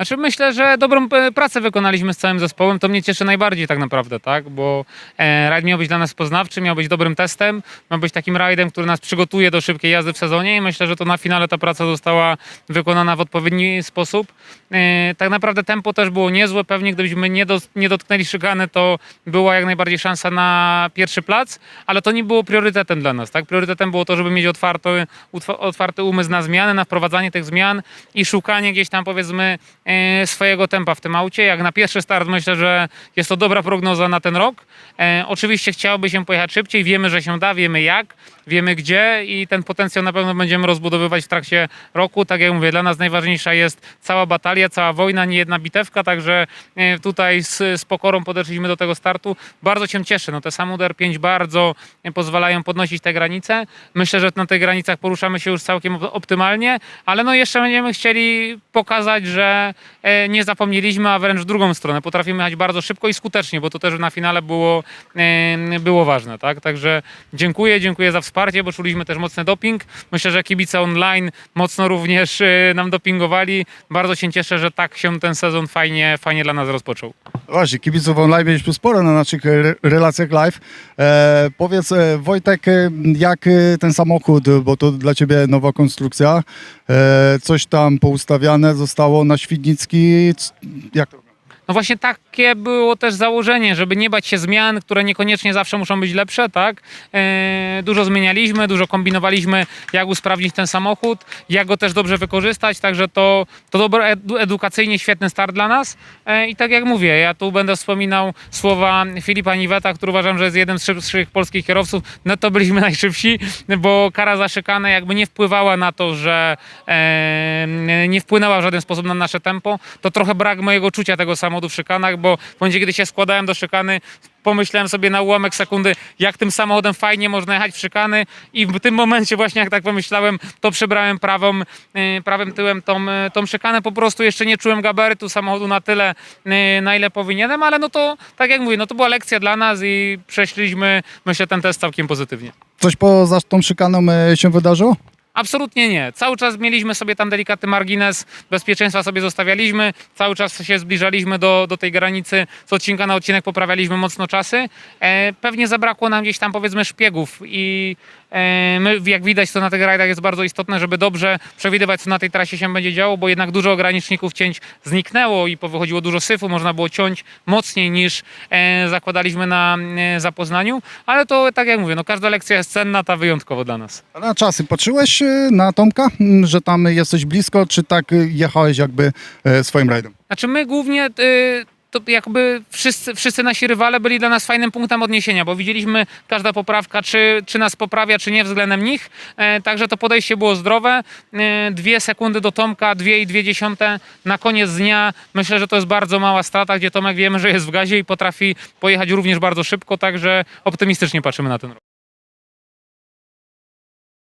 Znaczy myślę, że dobrą e, pracę wykonaliśmy z całym zespołem. To mnie cieszy najbardziej tak naprawdę, tak? Bo e, rajd miał być dla nas poznawczy, miał być dobrym testem, miał być takim rajdem, który nas przygotuje do szybkiej jazdy w sezonie i myślę, że to na finale ta praca została wykonana w odpowiedni sposób. E, tak naprawdę tempo też było niezłe. Pewnie gdybyśmy nie, dos- nie dotknęli szykany, to była jak najbardziej szansa na pierwszy plac, ale to nie było priorytetem dla nas, tak? Priorytetem było to, żeby mieć otwarty, utwa- otwarty umysł na zmiany, na wprowadzanie tych zmian i szukanie gdzieś tam powiedzmy swojego tempa w tym aucie. Jak na pierwszy start myślę, że jest to dobra prognoza na ten rok. E, oczywiście chciałoby się pojechać szybciej, wiemy, że się da, wiemy jak, wiemy gdzie i ten potencjał na pewno będziemy rozbudowywać w trakcie roku. Tak jak mówię, dla nas najważniejsza jest cała batalia, cała wojna, nie jedna bitewka, także e, tutaj z, z pokorą podeszliśmy do tego startu. Bardzo się cieszę, no te Samud R5 bardzo e, pozwalają podnosić te granice. Myślę, że na tych granicach poruszamy się już całkiem op- optymalnie, ale no jeszcze będziemy chcieli pokazać, że e, nie zapomnieliśmy, a wręcz w drugą stronę. Potrafimy jechać bardzo szybko i skutecznie, bo to też na finale było, było ważne, tak? Także dziękuję, dziękuję za wsparcie, bo czuliśmy też mocny doping. Myślę, że kibice online mocno również e, nam dopingowali. Bardzo się cieszę, że tak się ten sezon fajnie, fajnie dla nas rozpoczął. Właśnie, kibiców online mieliśmy sporo na naszych re- relacjach live. E, powiedz e, Wojtek, e, jak e, ten samochód, bo to dla Ciebie nowa konstrukcja, e, coś tam poustawiane zostało na Świdnicki, jak No właśnie takie było też założenie, żeby nie bać się zmian, które niekoniecznie zawsze muszą być lepsze, tak? E, dużo zmienialiśmy, dużo kombinowaliśmy, jak usprawnić ten samochód, jak go też dobrze wykorzystać, także to, to dobry edu, edukacyjnie świetny start dla nas. E, I tak jak mówię, ja tu będę wspominał słowa Filipa Niweta, który uważam, że jest jednym z szybszych polskich kierowców. No to byliśmy najszybsi, bo kara za szykanę jakby nie wpływała na to, że e, nie wpłynęła w żaden sposób na nasze tempo. To trochę brak mojego czucia tego samochodu w szykanach, bo w momencie, kiedy się składałem do szykany, pomyślałem sobie na ułamek sekundy, jak tym samochodem fajnie można jechać w szykany i w tym momencie właśnie jak tak pomyślałem, to przebrałem prawą, e, prawym tyłem tą, e, tą szykanę. Po prostu jeszcze nie czułem gabarytu samochodu na tyle, e, na ile powinienem, ale no to tak jak mówię, no to była lekcja dla nas i przeszliśmy, myślę, ten test całkiem pozytywnie. Coś poza tą szykaną e, się wydarzyło? Absolutnie nie. Cały czas mieliśmy sobie tam delikatny margines bezpieczeństwa sobie zostawialiśmy, cały czas się zbliżaliśmy do, do tej granicy, z odcinka na odcinek poprawialiśmy mocno czasy. E, pewnie zabrakło nam gdzieś tam powiedzmy szpiegów i e, my, jak widać to na tych rajdach jest bardzo istotne, żeby dobrze przewidywać co na tej trasie się będzie działo, bo jednak dużo ograniczników cięć zniknęło i powychodziło dużo syfu, można było ciąć mocniej niż e, zakładaliśmy na e, zapoznaniu, ale to tak jak mówię, no każda lekcja jest cenna, ta wyjątkowo dla nas. A na czasy patrzyłeś na Tomka, m, że tam jesteś blisko, czy tak jechałeś jakby e, swoim rajdem? Znaczy my głównie y, to jakby wszyscy, wszyscy nasi rywale byli dla nas fajnym punktem odniesienia, bo widzieliśmy każda poprawka, czy, czy nas poprawia, czy nie względem nich. E, także to podejście było zdrowe. E, dwie sekundy do Tomka, dwie i dwie dziesiąte na koniec dnia. Myślę, że to jest bardzo mała strata, gdzie Tomek wiemy, że jest w gazie i potrafi pojechać również bardzo szybko, także optymistycznie patrzymy na ten rok.